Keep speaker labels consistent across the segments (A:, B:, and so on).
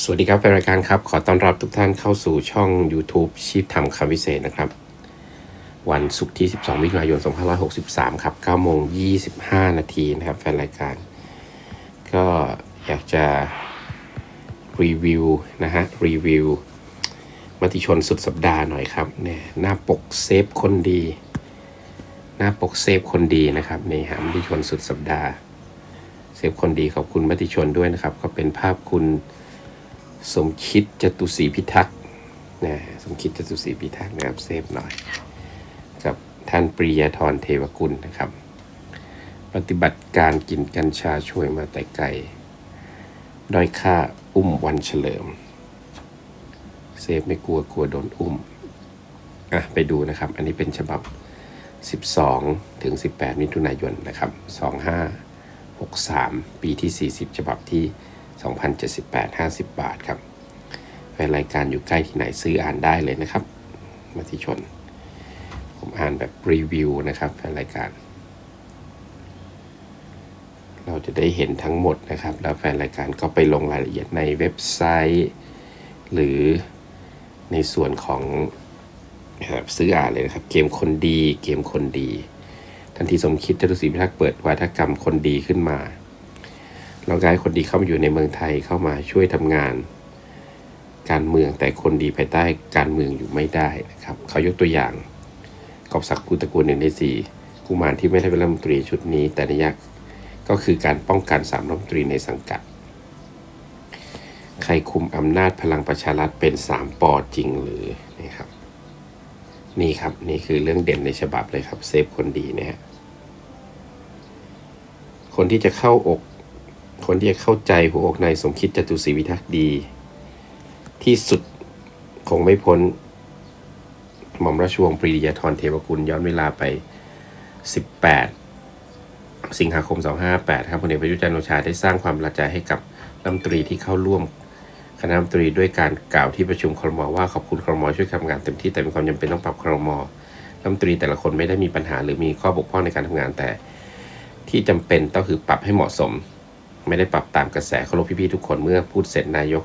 A: สวัสดีครับแฟนรายการครับ ขอต้อนรับทุกท่านเข้าสู่ช่อง YouTube ชีพทำคำวิเศษนะครับ วันศุกร์ที่ 12 มิถุนายน 2563 ครับ9โมง 25 นาทีนะครับ แฟนรายการ ก็อยากจะรีวิวนะฮะ รีวิวมติชนสุดสัปดาห์หน่อยครับเนี่ยหน้าปกเซฟคนดี หน้าปกเซฟคนดีนะครับนี่ฮะมติชนสุดสัปดาห์ เซฟคนดีขอบคุณมติชนด้วยนะครับ ก็เป็นภาพคุณ สมคิดจตุศรีพิทักษ์นะสมคิดจตุศรีพิทักษ์นะครับเซฟหน่อยกับท่านปริยาธรเทวกุลนะครับ ปฏิบัติการกินกัญชาช่วยมาแต่ไกลด้อยค่าอุ้มวันเฉลิม เซฟไม่กลัวกลัวโดนอุ้มอะไปดูนะครับ อันนี้เป็นฉบับ 12 ถึง 18 มิถุนายนนะครับ 2563 ปีที่ 40 ฉบับที่ 2,078 50 บาทครับแฟนรายการอยู่ใกล้ที่ไหนซื้ออ่านได้เลยนะครับมาที่ชน ผมอ่านแบบรีวิวนะครับแฟนรายการ เราจะได้เห็นทั้งหมดนะครับ แล้วแฟนรายการก็ไปลงรายละเอียดในเว็บไซต์ หรือในส่วนของนะครับซื้ออ่านเลยนะครับ เกมคนดี เกมคนดี ทันทีสมคิดจตุศรีพิทักษ์เปิดวาทกรรมคนดีขึ้นมา เรากายคนดีเข้ามาอยู่ในเมืองไทยเข้ามาช่วยทำงาน การเมืองแต่คนดีภายใต้การเมืองอยู่ไม่ได้นะครับเขายกตัวอย่างกอบศักดิ์กุลตระกูลหนึ่งในสี่กุมารที่ไม่ได้เป็นรัฐมนตรีชุดนี้ แต่นิยักก็คือการป้องกันสามรัฐมนตรีในสังกัด ใครคุมอำนาจพลังประชารัฐเป็นสามปอจริงหรือนี่ครับนี่ครับนี่คือเรื่องเด่นในฉบับเลยครับเซฟคนดีเนี่ยคนที่จะเข้าอก คนที่จะเข้าใจหัวอกนายสมคิดจตุศรีวิทักษ์ดี ที่สุดคงไม่พ้น หม่อมราชวงศ์ปรีดียาธรเทวกุลย้อนเวลาไป 18 สิงหาคม 258 ครับพลเอกประยุทธ์จันทร์โอชาได้สร้างความประทับใจให้กับรัฐมนตรีที่เข้าร่วมคณะรัฐมนตรีด้วยการกล่าวที่ประชุมครมว่าขอบคุณครมช่วยทำงานเต็มที่แต่มีความจำเป็นต้องปรับครมรัฐมนตรีแต่ละคนไม่ได้มีปัญหาหรือมีข้อบกพร่องในการทำงานแต่ ที่จำเป็นต้องคือปรับให้เหมาะสม ไม่ได้ปรับตามกระแสเคารพพี่ๆทุกคนเมื่อพูดเสร็จนายก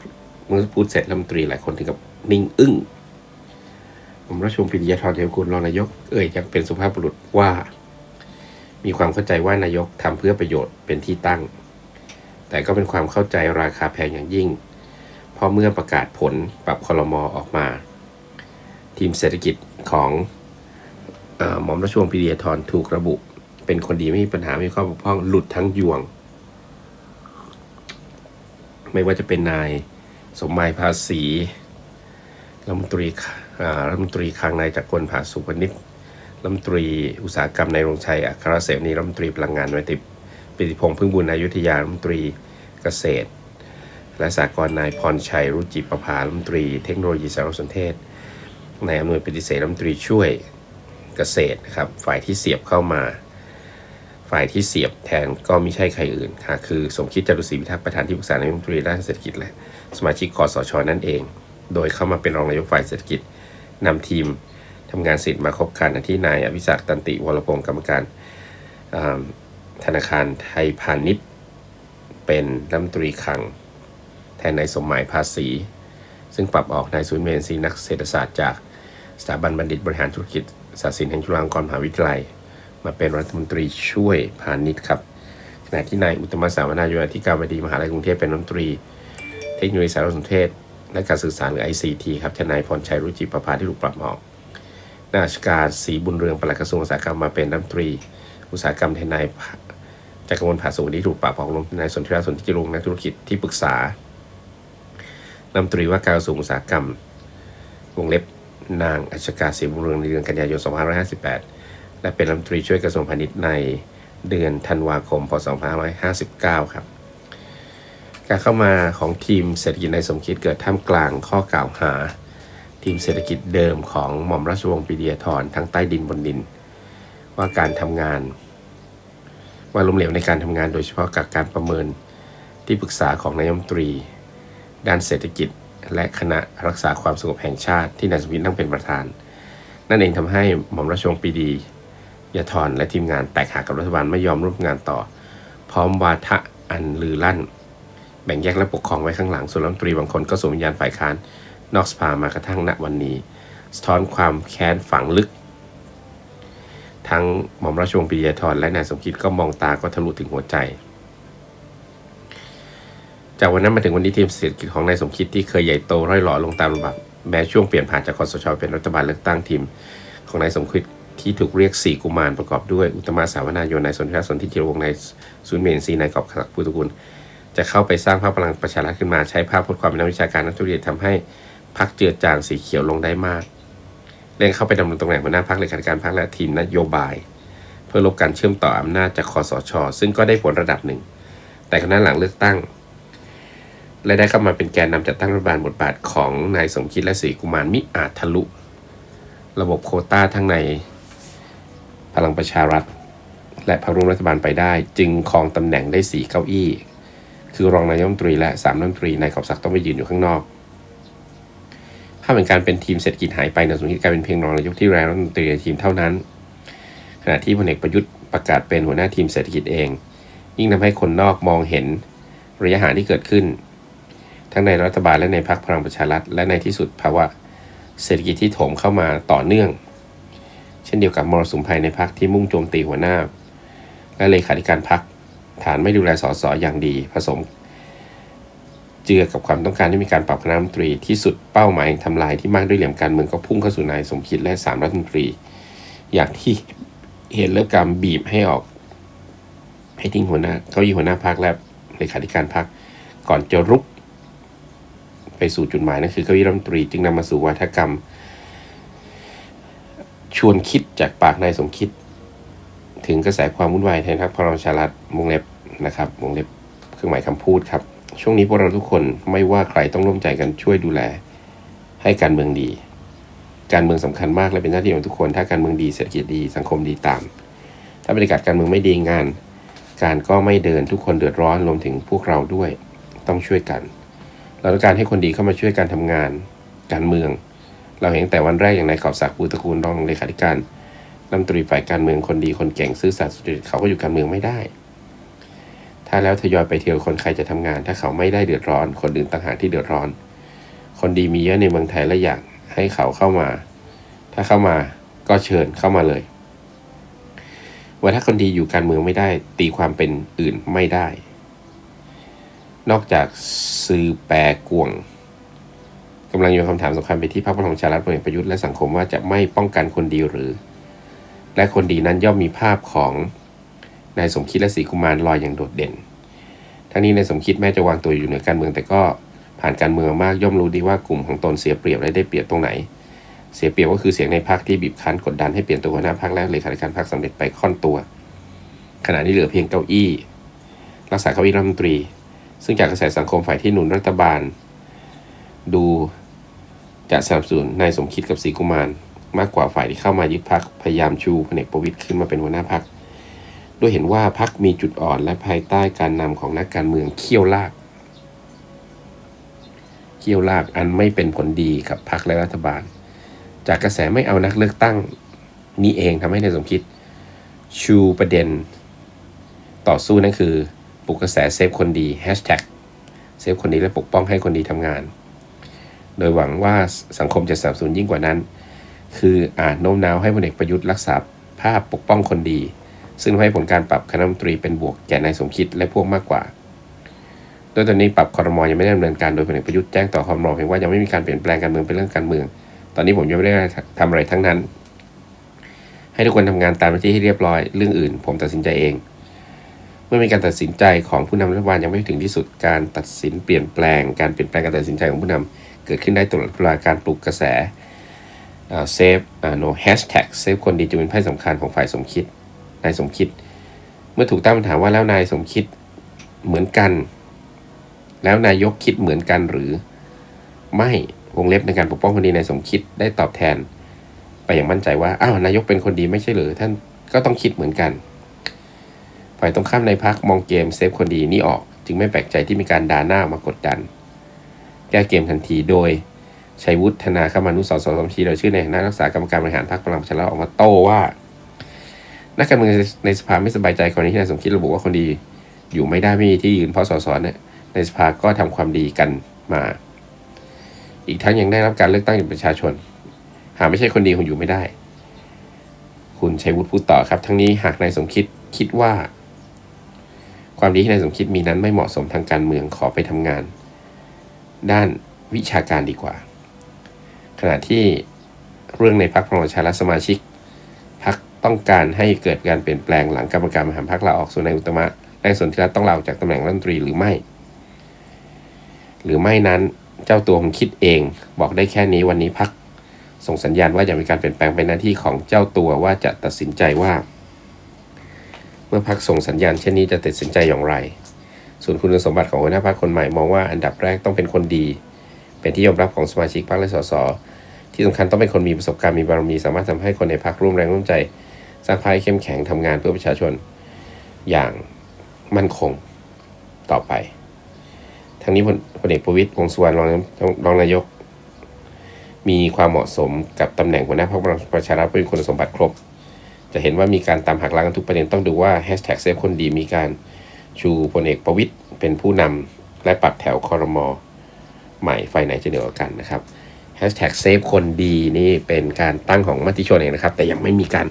A: เมื่อพูดเสร็จรัฐมนตรีหลายคนถึงกับนิ่งอึ้งผมราชวงศ์ปิยธรเทวกุลรองนายกเอ่ยยังเป็นสุภาพบุรุษว่า มีความเข้าใจว่านายกทำเพื่อประโยชน์เป็นที่ตั้ง แต่ก็เป็นความเข้าใจราคาแพงอย่างยิ่งเพราะเมื่อประกาศผลปรับคลมอออกมา ทีมเศรษฐกิจของหม่อมราชวงศ์ปริยาธรถูกระบุ เป็นคนดีไม่มีปัญหาไม่มีข้อบกพร่องหลุดทั้งยวง ไม่ว่าจะเป็นนายสมหมายภาษีรัฐมนตรีอ่ารัฐมนตรีคลังนายจักรกลภาสุวณิชรัฐมนตรีอุตสาหกรรมนายรงชัยอัครเสนีรัฐมนตรีพลังงานนายติปิติพงษ์พึ่งบุญนายุทธยารัฐมนตรีเกษตร และสากลนายพรชัย รุจิประภารัฐมนตรี เทคโนโลยีสารสนเทศนายอำนวยปฏิเสธรัฐมนตรีช่วยเกษตรนะครับฝ่ายที่เสียบเข้ามา ฝ่ายที่เสียบแทนก็ไม่ใช่ใครอื่นค่ะคือสมคิดจตุศรีพิทักษ์ประธานที่ปรึกษานายกรัฐมนตรีด้านเศรษฐกิจและสมาชิกคอสชนั่นเอง โดยเข้ามาเป็นรองนายกฝ่ายเศรษฐกิจนำทีมทำงานสิทธิ์มาคบกันที่นายอภิศักดิ์ตันติวรพงศ์กรรมการธนาคารไทยพาณิชย์ เป็นรัฐมนตรีคลัง แทนนายสมหมายภาษี ซึ่งปรับออกนายสุนเมนซีนักเศรษฐศาสตร์จากสถาบันบัณฑิตบริหารธุรกิจศาสตร์ศิลป์แห่งจุฬาลงกรณ์มหาวิทยาลัย มาเป็นรัฐมนตรีช่วยพาณิชย์ครับขณะที่นายอุตตมสาวนายนอธิการบดีมหาลัยกรุงเทพเป็นรัฐมนตรี เทคโนโลยีสารสนเทศและการสื่อสารหรือ ICT ครับทนายพรชัยรุจิประภาที่ถูกปรับออกนายราชการศรีบุญเรืองปลัดกระทรวงอุตสาหกรรมมาเป็นรัฐมนตรี อุตสาหกรรมทนายจักรวลผาสุวรรณที่ถูกปรับออกลงนายสนธิราชสนธิจิรุงนักธุรกิจที่ปรึกษารัฐมนตรีว่าการกระทรวงอุตสาหกรรมวงเล็บนางอัชกาศรีบุญเรืองในเดือนกันยายน 2558 และเป็นรัฐมนตรีช่วยกระทรวงพาณิชย์ในเดือนธันวาคม พศ 2559 ครับ การเข้ามาของทีมเศรษฐกิจในสมคิดเกิดท่ามกลางข้อกล่าวหา ทีมเศรษฐกิจเดิมของหม่อมราชวงศ์ปรีดียาธรทั้งใต้ดินบนดิน ว่าการทำงาน ว่าล้มเหลวในการทำงานโดยเฉพาะกับการประเมินที่ปรึกษาของนายรัฐมนตรี ด้านเศรษฐกิจและคณะรักษาความสงบแห่งชาติที่นายสมคิดนั่งเป็นประธาน นั่นเองทำให้หม่อมราชวงศ์ปีดี ยาธรและทีมงานแตกหักกับรัฐบาลไม่ยอมร่วมงานต่อ พร้อมวาทะอันลือลั่น แบ่งแยกและปกครองไว้ข้างหลังส่วนรัฐมนตรีบางคนก็สวมวิญญาณฝ่ายค้าน นอกสภามากระทั่งณวันนี้ สะท้อนความแค้นฝังลึก ทั้งหม่อมราชวงศ์ปรียาธรและนายสมคิดก็มองตาก็ทะลุถึงหัวใจจากวันนั้นมาถึงวันนี้ทีมเศรษฐกิจของนายสมคิดที่เคยใหญ่โตร่อยหล่อลงตามลำดับแม้ช่วงเปลี่ยนผ่านจากคอสชเป็นรัฐบาลเลือกตั้งทีม ของนายสมคิด ที่ถูกเรียกสีกุมารประกอบด้วยอุตมะสาวนายนนายสนธิรัตน์สนธิจิรวงศ์นายสุนเมนซีนายกอบศักดิ์พุทธกุลจะเข้าไปสร้างภาพพลังประชารัฐขึ้นมาใช้ภาพพจน์ความเป็นนักวิชาการนักธุรกิจทำให้พักเจือจางสีเขียวลงได้มากเร่งเข้าไปดำรงตำแหน่งหัวหน้าพักเลขาธิการพักและทีมนโยบาย เพื่อลบการเชื่อมต่ออำนาจจากคอสช ซึ่งก็ได้ผลระดับหนึ่ง แต่ขณะหลังเลือกตั้งและได้เข้ามาเป็นแกนนำจัดตั้งรัฐบาลบทบาทของนายสมคิดและศรีกุมารมิอาจทะลุ ระบบโคต้าทั้งใน ลังประชารัฐ และพรรคร่วมรัฐบาลไปได้ จึงครองตำแหน่งได้สีเก้าอี้ คือรองนายกรัฐมนตรีและสามรัฐมนตรีนายกอบศักดิ์ต้องไปยืนอยู่ข้างนอกภาเป็นการเป็นทีมเศรษฐกิจหายไปนายสมคิดกลายเป็นเพียงรองนายกที่แรงรัฐมนตรีทีมเท่านั้น ขณะที่พลเอกประยุทธ์ประกาศเป็นหัวหน้าทีมเศรษฐกิจเอง ยิ่งทำให้คนนอกมองเห็นระยะห่างที่เกิดขึ้น ทั้งในรัฐบาลและในพรรคพลังประชารัฐและในที่สุดภาวะเศรษฐกิจที่โถมเข้ามาต่อเนื่อง ช่นเดียวกับมรสุมภายในพรรคที่มุ่งโจมตีหัวหน้า และเลขาธิการพรรคฐานไม่ดูแลสสอย่างดีผสม เจือกับความต้องการที่มีการปรับคณะรัฐมนตรีที่สุดเป้าหมายทำลายที่มากด้วยเหลี่ยมการเมืองก็พุ่งเข้าสู่นายสมคิดและสามรัฐมนตรี อย่างที่เห็นเริ่มการบีบให้ออก ให้ทิ้งหัวหน้าเก้าอี้หัวหน้าพรรคและเลขาธิการพรรคก่อนจะรุก ไปสู่จุดหมายนั่นคือเก้าอี้รัฐมนตรีจึงนำมาสู่วัฒกรรม ชวนคิดจากปากนายสมคิด ถึงกระแสความวุ่นวายในพรรคพลังประชารัฐวงเล็บนะครับวงเล็บเครื่องหมายคำพูดครับ ช่วงนี้พวกเราทุกคนไม่ว่าใครต้องร่วมใจกันช่วยดูแล ให้การเมืองดี การเมืองสำคัญมากและเป็นหน้าที่ของทุกคน ถ้าการเมืองดีเศรษฐกิจดีสังคมดีตาม ถ้าบรรยากาศการเมืองไม่ดีงาน การก็ไม่เดินทุกคนเดือดร้อนรวมถึงพวกเราด้วยต้องช่วยกัน เราต้องการให้คนดีเข้ามาช่วยการทำงาน การเมือง เราเห็นแต่วันแรกอย่างนายกอบศักดิ์ปูตระกูลรองเลขาธิการรัฐมนตรีฝ่ายการเมืองคนดีคนเก่งซื่อสัตย์สุจริตเขาก็อยู่การเมืองไม่ได้ ถ้าแล้วทยอยไปเที่ยวคนใครจะทำงาน ถ้าเขาไม่ได้เดือดร้อน คนอื่นต่างหากที่เดือดร้อน คนดีมีเยอะในเมืองไทยและอยากให้เขาเข้ามา ถ้าเข้ามาก็เชิญเข้ามาเลยว่าถ้าคนดีอยู่การเมืองไม่ได้ ตีความเป็นอื่นไม่ได้ นอกจากซื้อแปรกวง กำลังโยนคำถามสำคัญไปที่พรรคพลังประชารัฐพลเอกประยุทธ์และสังคมว่าจะไม่ป้องกันคนดีหรือ และคนดีนั้นย่อมมีภาพของนายสมคิดและศรีกุมารลอยอย่างโดดเด่น ทั้งนี้นายสมคิดแม้จะวางตัวอยู่เหนือการเมืองแต่ก็ผ่านการเมืองมากย่อมรู้ดีว่ากลุ่มของตนเสียเปรียบและได้เปรียบตรงไหน เสียเปรียบก็คือเสียงในพรรคที่บีบคั้นกดดันให้เปลี่ยนตัวหัวหน้าพรรคและเลขาธิการพรรคสำเร็จไปค่อนตัว ขณะนี้เหลือเพียงเก้าอี้ รักษาเก้าอี้รัฐมนตรี ซึ่งจากกระแสสังคมฝ่ายที่หนุนรัฐบาล ดู จะสนับสนุนนายสมคิดกับศรีกุมาร มากกว่าฝ่ายที่เข้ามายึดพักพยายามชูพลเอกประวิตยขึ้นมาเป็นหัวหน้าพักด้วยเห็นว่าพักมีจุดอ่อนและภายใต้การนำของนักการเมืองเขี้ยวลากเขี้ยวลากอันไม่เป็นผลดีกับพรรคและรัฐบาล จากกระแสไม่เอานักเลือกตั้งนี้เองทำให้นายสมคิด ชูประเด็น ต่อสู้นั่นคือ ปลุกกระแสเซฟคนดีแฮชแท็กเซฟคนดีและปกป้องให้คนดีทำงาน โดยหวังว่าสังคมจะสับสนยิ่งกว่านั้น คืออาจโน้มน้าวให้พลเอกประยุทธ์รักษาภาพปกป้องคนดี ซึ่งให้ผลการปรับคณะมนตรีเป็นบวกแก่นายสมคิดและพวกมากกว่า โดยตอนนี้ปรับคอรมอยังไม่ได้ดำเนินการโดยพลเอกประยุทธ์แจ้งต่อคอรมอเพียงว่ายังไม่มีการเปลี่ยนแปลงการเมืองเป็นเรื่องการเมือง ตอนนี้ผมยังไม่ได้ทำอะไรทั้งนั้น ให้ทุกคนทำงานตามหน้าที่ให้เรียบร้อย เรื่องอื่น ผมตัดสินใจเองเมื่อมีการตัดสินใจของผู้นำรัฐบาลยังไม่ถึงที่สุดการตัดสินเปลี่ยนแปลง การเปลี่ยนแปลงการตัดสินใจของผู้นำ เกิดขึ้นได้ตลอดเวลาการปลุกกระแสเซฟโนแฮชแท็กเซฟคนดีจะเป็นไพ่สำคัญของฝ่ายสมคิดนายสมคิด เมื่อถูกตั้งคำถามว่าแล้วนายสมคิดเหมือนกัน แล้วนายกคิดเหมือนกันหรือ ไม่วงเล็บในการปกป้องคนดีนายสมคิดได้ตอบแทน ไปอย่างมั่นใจว่าอ้าวนายกเป็นคนดีไม่ใช่หรือท่านก็ต้องคิดเหมือนกัน ฝ่ายตรงข้ามในพักมองเกมเซฟคนดีนี่ออก จึงไม่แปลกใจที่มีการด่าหน้ามากดดัน แก้เกมทันทีโดยชัยวุฒนาคมานุสรสสมชีโดยชื่อในฐานะรักษา กรรมการบริหารพรรคพลังประชารัฐออกมาโต้ว่า นักการเมืองในสภาไม่สบายใจกรณีที่นายสมคิดระบุว่าคนดีอยู่ไม่ได้ไม่มีที่ยืนเพราะสสเนี่ยในสภาก็ทำความดีกันมา อีกทั้งยังได้รับการเลือกตั้งจากประชาชน หากไม่ใช่คนดีคงอยู่ไม่ได้ คุณชัยวุฒิพูดต่อครับ ทั้งนี้หากนายสมคิดคิดว่า ความดีที่นายสมคิดมีนั้นไม่เหมาะสมทางการเมืองขอไปทำงาน ด้านวิชาการดีกว่า ขณะที่เรื่องในพรรคพลังประชารัฐสมาชิกพรรคต้องการให้เกิดการเปลี่ยนแปลงหลังกรรมการบริหาพรรคลาออกส่วนในอุตมะและส่วนที่รัฐต้องลาออกจากตำแหน่งรัฐมนตรีหรือไม่ หรือไม่นั้นเจ้าตัวผมคิดเองบอกได้แค่นี้วันนี้พักส่งสัญญาณว่าจะมีการเปลี่ยนแปลงเป็นหน้าที่ของเจ้าตัวว่าจะตัดสินใจว่า เมื่อพักส่งสัญญาณเช่นนี้จะตัดสินใจอย่างไร ส่วนคุณสมบัติของหัวหน้าพรรคคนใหม่มองว่าอันดับแรกต้องเป็นคนดี เป็นที่ยอมรับของสมาชิกพรรคและสสที่สำคัญต้องเป็นคนมีประสบการณ์มีบารมีสามารถทำให้คนในพรรคร่วมแรงร่วมใจสร้างพรรคให้เข้มแข็งทำงานเพื่อประชาชนอย่างมั่นคงต่อไปทางนี้พลพลเอกประวิตยวงสุวรรณรองรองนายก มีความเหมาะสมกับตำแหน่งหัวหน้าพรรคประชารัฐเป็นคุณสมบัติครบ จะเห็นว่ามีการตามหักล้างกันทุกประเด็นต้องดูว่าแฮชแท็กเซฟคนดีมีการ ชูพลเอกประวิตยเป็นผู้นำและปรับแถวคอรมอใหม่ไฟไหนจะเหนือกว่ากันนะครับแฮชแท็กเซฟคนดีนี่เป็นการตั้งของมติชนเองนะครับ แต่ยังไม่มีการ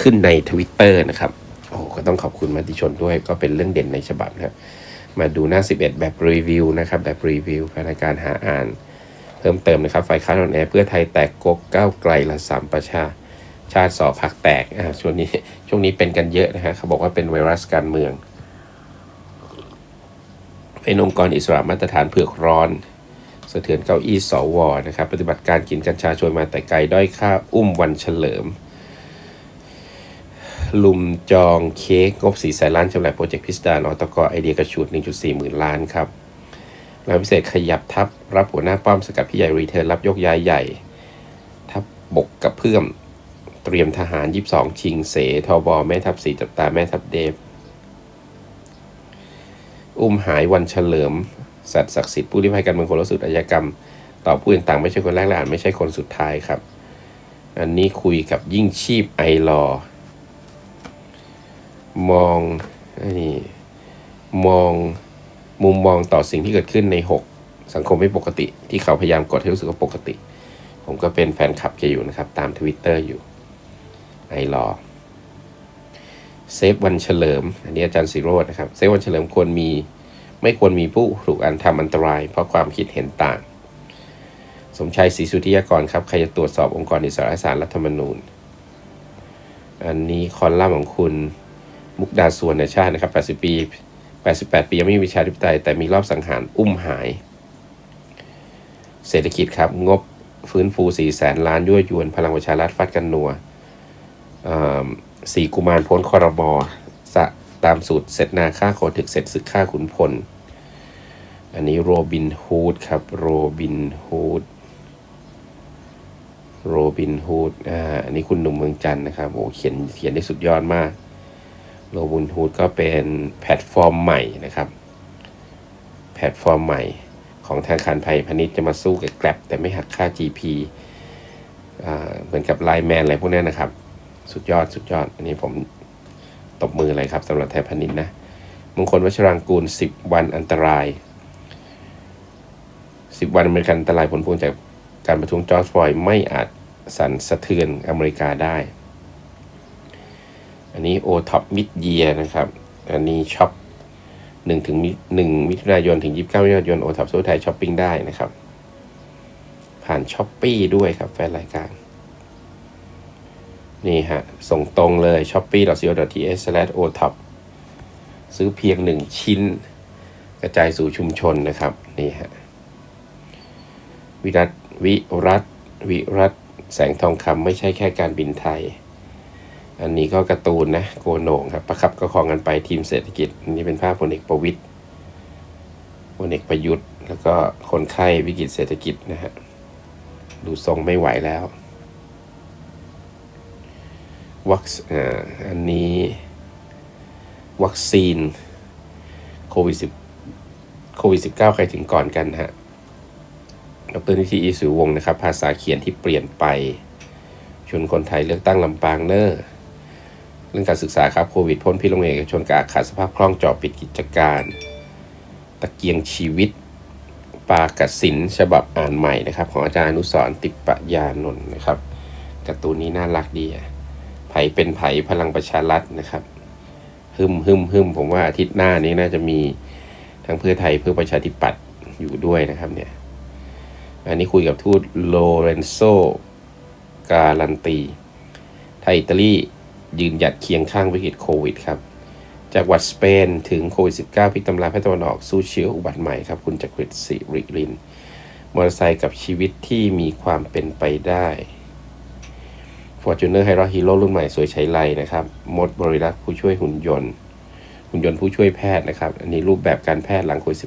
A: ขึ้นใน Twitter นะครับ โอ้ก็ต้องขอบคุณมติชนด้วยก็เป็นเรื่องเด่นในฉบับนะครับมาดูหน้า 11 แบบรีวิวนะครับ แบบรีวิวแฟนการหาอ่าน เพิ่มเติมนะครับฝ่ายค้านออนแอร์เพื่อไทยแตกกกก้าวไกลละสามประชา ชาติสอพักแตกอ่าช่วงนี้ช่วงนี้เป็นกันเยอะนะฮะเขาบอกว่าเป็นไวรัสการเมือง เป็นองค์กรอิสระมาตรฐานเผือกร้อนสะเทือนเก้าอี้สวนะครับ ปฏิบัติการกินกัญชาชวนมาแต่ไกลด้อยค่าอุ้มวันเฉลิม ลุมจองเค้กงบ4แสนล้านชำแหละโปรเจกต์พิสดารอตกไอเดียกระชูด 1.4 หมื่นล้านครับรายพิเศษขยับทัพรับหัวหน้าป้อมสกัดพี่ใหญ่รีเทิร์นรับยกย้ายใหญ่ ทัพบกกับเพื่อมเตรียมทหาร 22 ชิงเสทบแม่ทัพสีจับตาแม่ทัพเดฟ อุ้มหายวันเฉลิม สัตว์ศักดิ์สิทธิ์ผู้ลี้ภัยการเมืองคนละสุดอายกรรม ต่อผู้ต่างๆไม่ใช่คนแรกและอาจไม่ใช่คนสุดท้ายครับ อันนี้คุยกับยิ่งชีพไอรอ มองนนี้มองมุมมองต่อสิ่งที่เกิดขึ้นใน 6 สังคมไม่ปกติ ที่เขาพยายามกดให้รู้สึกว่าปกติ ผมก็เป็นแฟนคลับแกอยู่นะครับ ตามทวิตเตอร์อยู่ไอรอ เซฟวันเฉลิม อันนี้อาจารย์สิโรจนะครับ เซฟวันเฉลิมควรมี ไม่ควรมีผู้ถูกอันทำอันตราย เพราะความคิดเห็นต่าง สมชัยศรีสุธิยากรครับ ใครจะตรวจสอบองค์กรอิสระศาลรัฐธรรมนูญ อันนี้คอลัมน์ของคุณมุกดาส่วนในชาตินะครับ 80 ปี 88 ปียังไม่มีประชาธิปไตย แต่มีรอบสังหารอุ้มหาย เศรษฐกิจครับ งบฟื้นฟู 4 แสนล้านยั่วยวน พลังประชารัฐฟัดกันนัวอ่า สี่กุมารพ้นคอรมอสะตามสูตรเสร็จนาค่าโคถึกเสร็จศึกค่าขุนพล อันนี้โรบินฮูดครับโรบินฮูดโรบินฮูดอ่าอันนี้คุณหนุ่มเมืองจันนะครับโอ้เขียนเขียนได้สุดยอดมากโรบินฮูดก็เป็นแพลตฟอร์มใหม่นะครับ แพลตฟอร์มใหม่ของธนาคารไทยพาณิชย์จะมาสู้กับแกลบแต่ไม่หักค่า GP อ่าเหมือนกับไลแมนอะไรพวกนี้นะครับ สุดยอดสุดยอด อันนี้ผมตบมือเลยครับสำหรับไทยพาณิชย์นะมงคลวัชรังกูล 10 วันอันตราย 10 วันอเมริกันอันตรายผลพวงจากการประท้วงจอร์จฟลอยไม่อาจสั่นสะเทือนอเมริกาได้ อันนี้โอท็อปมิดเยียนะครับ อันนี้ช็อป1ถึง1มิถุนายนถึง 29มิถุนายนโอท็อปสู้ไทยช้อปปิ้งได้นะครับ ผ่านช้อปปี้ด้วยครับแฟนรายการ นี่ฮะ ส่งตรงเลย shopee.co.th/otop ซื้อเพียงหนึ่งชิ้น กระจายสู่ชุมชนนะครับ นี่ฮะ วิรัตวิรัตวิรัตแสงทองคำไม่ใช่แค่การบินไทย อันนี้ก็การ์ตูนนะ โกโหน่งครับ ประคับก็คองกันไปทีมเศรษฐกิจนนี้เป็นภาพพลเอกประวิตยพลเอกประยุทธ์ แล้วก็คนไข้วิกฤตเศรษฐกิจนะฮะ ดูทรงไม่ไหวแล้ว วัคอ่าอันนี้ วัคซีนโควิด10โควิด19ใครถึงก่อนกันฮะดรนิติอีสุวงนะครับ ภาษาเขียนที่เปลี่ยนไปชวนคนไทยเลือกตั้งลำปางเนอร์เรื่องการศึกษาครับโควิดพ้นพิษโรงเอกชนกาขาดสภาพคล่องจอปิดกิจการ ตะเกียงชีวิตปากสินฉบับอ่านใหม่นะครับ ของอาจารย์อนุสรติปะยานนท์นะครับการ์ตูนนี้น่ารักดีอะ ผเป็นไผพลังประชารัฐนะครับฮึมฮึมฮึมผมว่าอาทิตย์หน้านี้น่าจะมีทั้งเพื่อไทยเพื่อประชาธิปัตย์อยู่ด้วยนะครับเนี่ย อันนี้คุยกับทูตโลเรนโซการันตี ไทยอิตาลียืนหยัดเคียงข้างวิกฤตโควิดครับ จากวัดสเปนถึงโควิด -19 พิกตำราแพทย์ตะวันออกสู้เชื้ออุบัติใหม่ครับ คุณจักริดสิริลิน มอเตอร์ไซค์กับชีวิตที่มีความเป็นไปได้ ฟอร์จูเนอร์ไฮรฮีโร่รุ่นใหม่สวยใช้ไรนะครับมดบริรักษ์ผู้ช่วยหุ่นยนต์ หุ่นยนต์ผู้ช่วยแพทย์นะครับ อันนี้รูปแบบการแพทย์หลังโควิด -19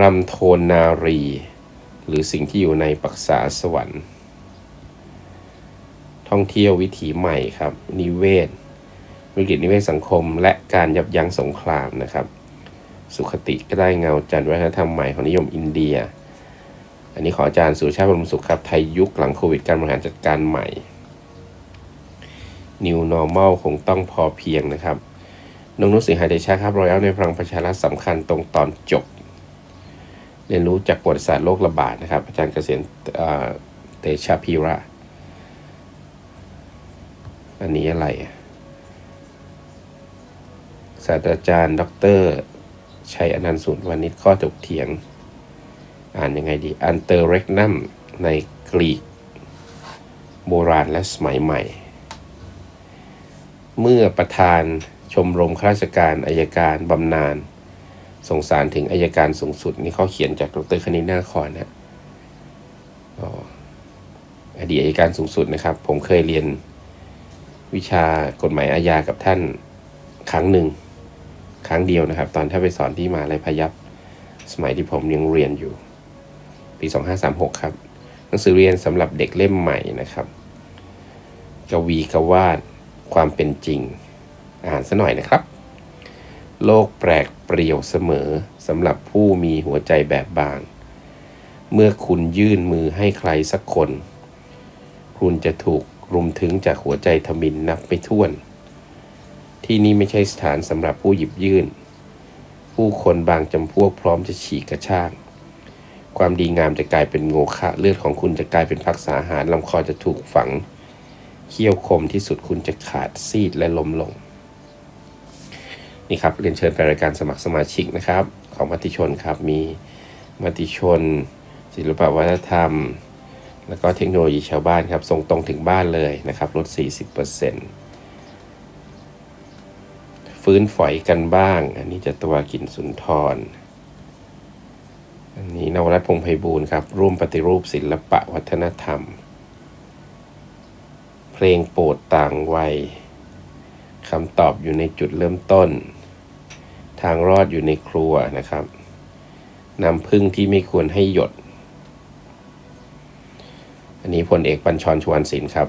A: รำโทนนารี หรือสิ่งที่อยู่ในปักษาสวรรค์ ท่องเที่ยววิถีใหม่ครับ นิเวศ วิกฤตนิเวศสังคม และการยับยั้งสงครามนะครับ สุขติก็ได้เงาจันทร์วัฒนธรรมใหม่ของนิยมอินเดีย อันนี้ขออาจารย์สุชาติบรมสุขครับ ไทยยุคหลังโควิดการบริหารจัดการใหม่ New Normal คงต้องพอเพียงนะครับนงนุชสิงหาเดชาครับรอยัลในพลังประชารัฐสำคัญตรงตอนจบ เรียนรู้จากประวัติศาสตร์โรคระบาดนะครับ อาจารย์เกษียณเตชะพีระ อันนี้อะไรศาสตราจารย์ดอกเตอรชัยอนันต์สุนทรวานิชข้อถกเถียง อ่านยังไงดีอันเตอร์เรกนัมในกรีกโบราณและสมัยใหม่ เมื่อประธานชมรมข้าราชการอายการบำนาญส่งสารถึงอายการสูงสุด นี่เขาเขียนจากดรคณินนาคอนนะอ๋ออดีตอายการสูงสุดนะครับ ผมเคยเรียนวิชากฎหมายอาญากับท่านครั้งหนึ่ง ครั้งเดียวนะครับ ตอนท่านไปสอนที่มาลัยพยัพสมัยที่ผมยังเรียนอยู่ ปี 2536 ครับหนังสือเรียนสำหรับเด็กเล่มใหม่นะครับ กวีกวาดความเป็นจริง อ่านซะหน่อยนะครับ โลกแปลกเปรี่ยวเสมอสำหรับผู้มีหัวใจแบบบาง เมื่อคุณยื่นมือให้ใครสักคน คุณจะถูกรุมถึงจากหัวใจทมินนับไม่ถ้วน ที่นี่ไม่ใช่สถานสำหรับผู้หยิบยื่น ผู้คนบางจำพวกพร้อมจะฉีกกระชาก ความดีงามจะกลายเป็นโงคะ เลือดของคุณจะกลายเป็นพักษาหารลำคอจะถูกฝัง เขี้ยวคมที่สุดคุณจะขาดซีดและล้มลง นี่ครับเรียนเชิญไปรายการสมัครสมาชิกนะครับ ของมติชนครับ มีมติชน ศิลปวัฒนธรรม แล้วก็เทคโนโลยีชาวบ้านครับ ส่งตรงถึงบ้านเลยนะครับ ลด 40%ฟื้นฝอยกันบ้าง อันนี้จะตัวกินสุนทร อันนี้นวรัตน์พงไพบูลย์ครับร่วมปฏิรูปศิลปะวัฒนธรรม เพลงโปรดต่างวัยคำตอบอยู่ในจุดเริ่มต้น ทางรอดอยู่ในครัวนะครับน้ำพึ่งที่ไม่ควรให้หยด อันนี้พลเอกปัญชรชวนศิลป์ครับ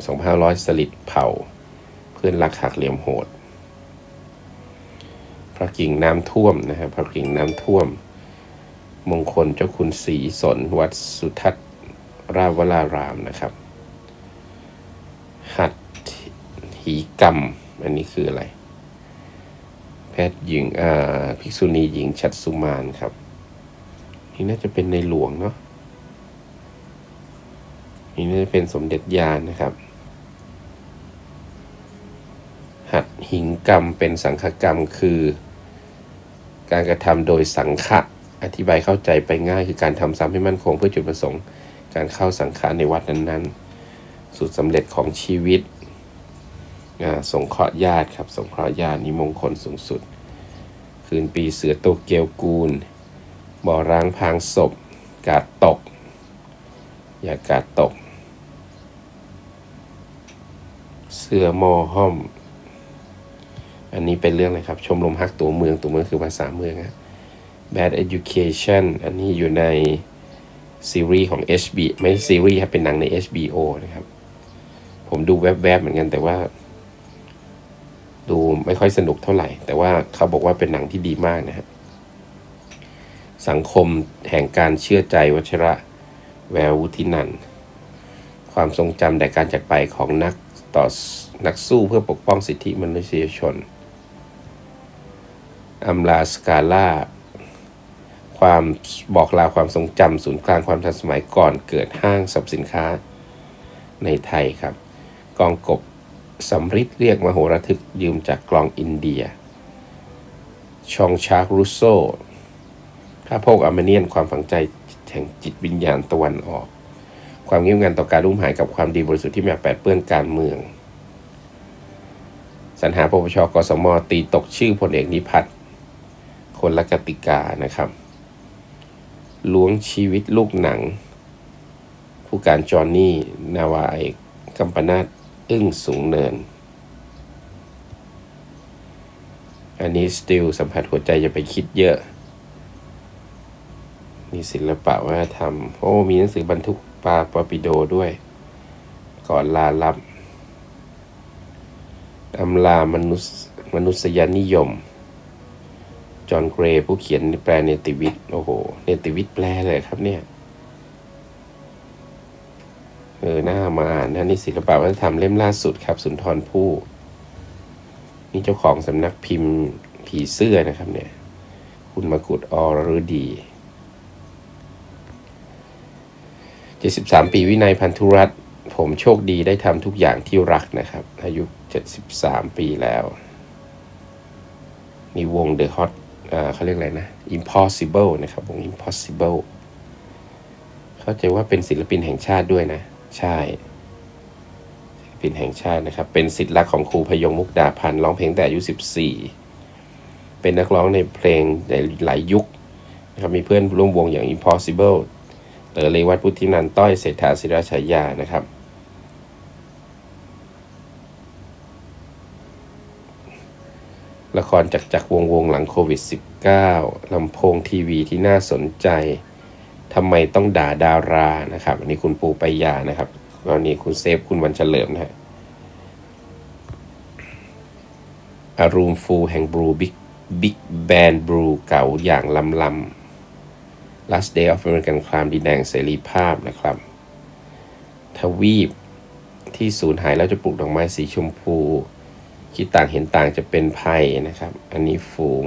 A: 2500 สลิดเผา เพื่อนรักหักเหลี่ยมโหด พระกิ่งน้ำท่วมนะครับพระกิ่งน้ำท่วม มงคลเจ้าคุณศรีสนวัดสุทัศน์ราวรารามนะครับ หัดหีกรรม อันนี้คืออะไร แพทย์หญิงอ่าภิกษุณีหญิงชัดสุมานครับ นี่น่าจะเป็นในหลวงเนาะนี่น่าจะเป็นสมเด็จยานนะครับ หัดหิงกรรมเป็นสังฆกรรมคือ การกระทำโดยสังฆะ อธิบายเข้าใจไปง่ายคือการทำซ้ำให้มั่นคงเพื่อจุดประสงค์ การเข้าสังฆะในวัดนั้นๆสุดสำเร็จของชีวิตอ่าสงเคราะห์ญาติครับสงเคราะห์ญาตินิมงคลสูงสุด คืนปีเสือโตเกียวกูล บ่อร้างพางศพ กาดตก อย่ากาดตก เสือมอห้อม อันนี้เป็นเรื่องอะไรครับ ชมรมฮักตัวเมืองตัวเมืองคือภาษาเมืองอะ Bad Education อันนี้อยู่ในซีรีส์ของ HB ไม่ใช่ซีรีส์ครับเป็นหนังใน HBO นะครับ ผมดูแวบๆเหมือนกันแต่ว่า ดูไม่ค่อยสนุกเท่าไหร่ แต่ว่าเขาบอกว่าเป็นหนังที่ดีมากนะครับสังคมแห่งการเชื่อใจวัชระแวววุฒินัน ความทรงจำแต่การจากไปของนักต่อนักสู้เพื่อปกป้องสิทธิมนุษยชนอัมลาสกาล่า ความบอกลาความทรงจำศูนย์กลางความทันสมัยก่อนเกิดห้างสรรพสินค้าในไทยครับ กองกบสำริดเรียกมโหระทึกยืมจากกลองอินเดีย ชองชาร์กรูโซถ้าโพกอาร์เมเนียนความฝังใจแห่งจิตวิญญาณตะวันออก ความเงียบงันต่อการรุ่มหายกับความดีบริสุทธิ์ที่ม่อาแปดเปื้อนการเมืองสรรหาปปชกสมตีตกชื่อพลเอกนิพัฒน์คนละกติกานะครับ ล้วงชีวิตลูกหนัง ผู้การจอห์นนี่ นาวาเอกกัมปนาตอึ้งสูงเนิน อันนี้สติลสัมผัสหัวใจอย่าไปคิดเยอะ มีศิลปะวัฒนธรรม โอ้ มีหนังสือบรรทุกปลาปอปิโดด้วย ก่อนลาลับอำลามนุษย์มนุษยนิยม จอห์นเกรย์ผู้เขียนแปลเนติวิทย์โอ้โห เนติวิทย์แปลเลยครับเนี่ยเออหน้ามาอ่านนะนี่ศิลปะวัฒนธรรมเล่มล่าสุดครับ สุนทรภู่นี่เจ้าของสำนักพิมพ์ผีเสื้อนะครับเนี่ย คุณมากุฎอรฤดี73ปีวินัยพันธุรัตผมโชคดีได้ทำทุกอย่างที่รักนะครับ อายุ73ปีแล้ว มีวง The Hot อ่า เขาเรียกอะไรนะ Impossible นะครับวง Impossible เข้าใจว่าเป็นศิลปินแห่งชาติด้วยนะ ใช่ ศิลปินแห่งชาตินะครับ เป็นศิษย์รักของครูพยงมุกดาพันธ์ร้องเพลงแต่อายุ 14 เป็นนักร้องในเพลงในหลายยุคนะครับมีเพื่อนร่วมวงอย่าง Impossible เต๋อเรวัตพุทธินันต้อยเศรษฐาศิราชายานะครับ ละครจากจากวงวงหลังโควิด -19 ลำโพงทีวีที่น่าสนใจทำไมต้องด่าดารานะครับ อันนี้คุณปูไปยานะครับกรณีคุณเซฟคุณวันเฉลิมนะฮะอารูมฟูแห่งบรูบิ๊กบิ๊กแบนบรูเก่าอย่างลำลำ Last Day of American Crime ดินแดงเสรีภาพนะครับ ทวีปที่สูญหายแล้วจะปลูกดอกไม้สีชมพู คิดต่างเห็นต่างจะเป็นภัยนะครับ อันนี้ฝูง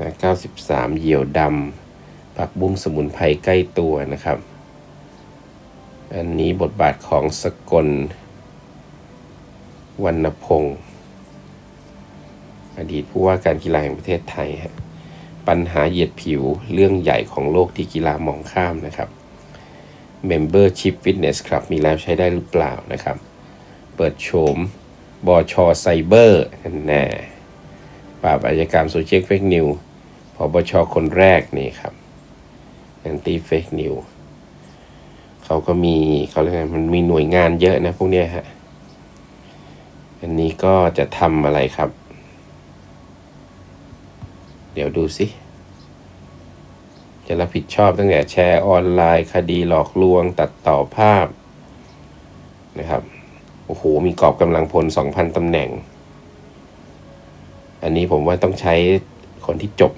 A: นะ93 เหยี่ยวดำผักบุ้งสมุนไพรใกล้ตัวนะครับ อันนี้บทบาทของสกลวรรณพงศ์อดีตผู้ว่าการกีฬาแห่งประเทศไทยฮะปัญหาเหยียดผิวเรื่องใหญ่ของโลกที่กีฬามองข้ามนะครับ Membership Fitness Club มีแล้วใช้ได้หรือเปล่านะครับ เปิดโฉม บอชอไซเบอร์แน่ปราบอาชญากรรมโซเชียลเฟกนิวพอบชคนแรกนี่ครับแอนตี้เฟกนิวเขาก็มีเขาเรียกมันมีหน่วยงานเยอะนะพวกเนี้ยฮะ อันนี้ก็จะทำอะไรครับ เดี๋ยวดูสิจะรับผิดชอบตั้งแต่แชร์ออนไลน์ คดีหลอกลวงตัดต่อภาพนะครับ โอ้โห มีกรอบกำลังพล 2,000ตำแหน่ง อันนี้ผมว่าต้องใช้คนที่จบ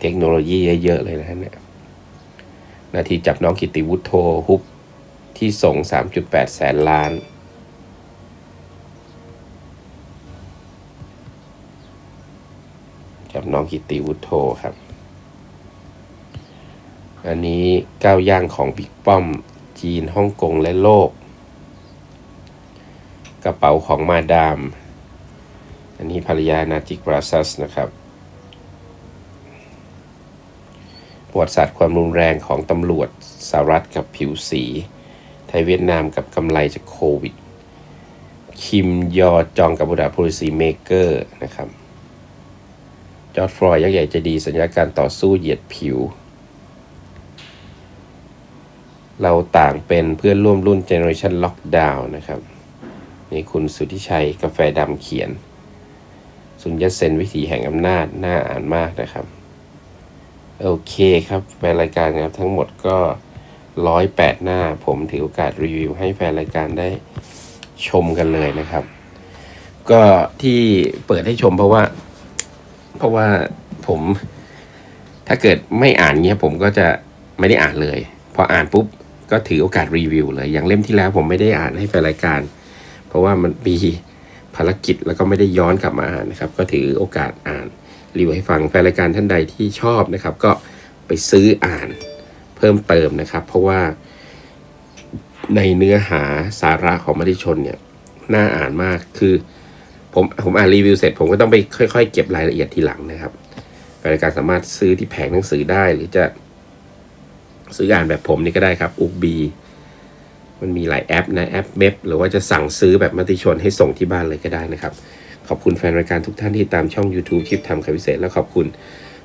A: เทคโนโลยีเยอะๆเลยนะเนี่ย นาทีจับน้องกิติวุฒโทฮุบที่ส่ง 3.8 แสนล้านกับน้องกิติวุฒโธครับ อันนี้ก้าวย่างของบิ๊กป้อม จีนฮ่องกงและโลก กระเป๋าของมาดาม อันนี้ภรรยานาจิกบราซัสนะครับประวัติศาสตร์ความรุนแรงของตำรวจสหรัฐกับผิวสี ไทยเวียดนามกับกำไรจากโควิด คิมยอจองกับบุดา policy maker นะครับจอร์ดฟลอยยักษ์ใหญ่จะดีสัญญาการต่อสู้เหยียดผิว เราต่างเป็นเพื่อนร่วมรุ่นเจเนอเรชันล็อกดาวน์นะครับ นี่คุณสุทธิชัยกาแฟดำเขียน สุญญเซนวิถีแห่งอำนาจน่าอ่านมากนะครับ โอเคครับแฟนรายการครับทั้งหมดก็ร้อยแปดหน้า ผมถือโอกาสรีวิว ให้แฟนรายการได้ชมกันเลยนะครับ ก็ที่เปิดให้ชมเพราะว่า เพราะว่าผมถ้าเกิดไม่อ่านเงี้ยผมก็จะไม่ได้อ่านเลย พออ่านปุ๊บก็ถือโอกาสรีวิวเลย อย่างเล่มที่แล้วผมไม่ได้อ่านให้แฟนรายการ เพราะว่ามันมีภารกิจแล้วก็ไม่ได้ย้อนกลับมาอ่านนะครับ ก็ถือโอกาสอ่านรีวิวให้ฟังแฟนรายการท่านใดที่ชอบนะครับ ก็ไปซื้ออ่านเพิ่มเติมนะครับ เพราะว่าในเนื้อหาสาระของมติชนเนี่ยน่าอ่านมากคือผมผมอ่านรีวิวเสร็จ ผมก็ต้องไปค่อยๆ เก็บรายละเอียดทีหลังนะครับแฟนรายการสามารถซื้อที่แผงหนังสือได้หรือจะซื้ออ่านแบบผมนี่ก็ได้ครับอุบี มันมีหลายแอปนะแอปเมพหรือว่าจะสั่งซื้อแบบมติชนให้ส่งที่บ้านเลยก็ได้นะครับ ขอบคุณแฟนรายการทุกท่านที่ตามช่อง YouTube ชิปทำคำพิเศษ และขอบคุณ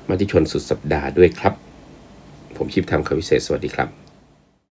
A: มติชนสุดสัปดาห์ด้วยครับ ผมชิปทำคำพิเศษสวัสดีครับ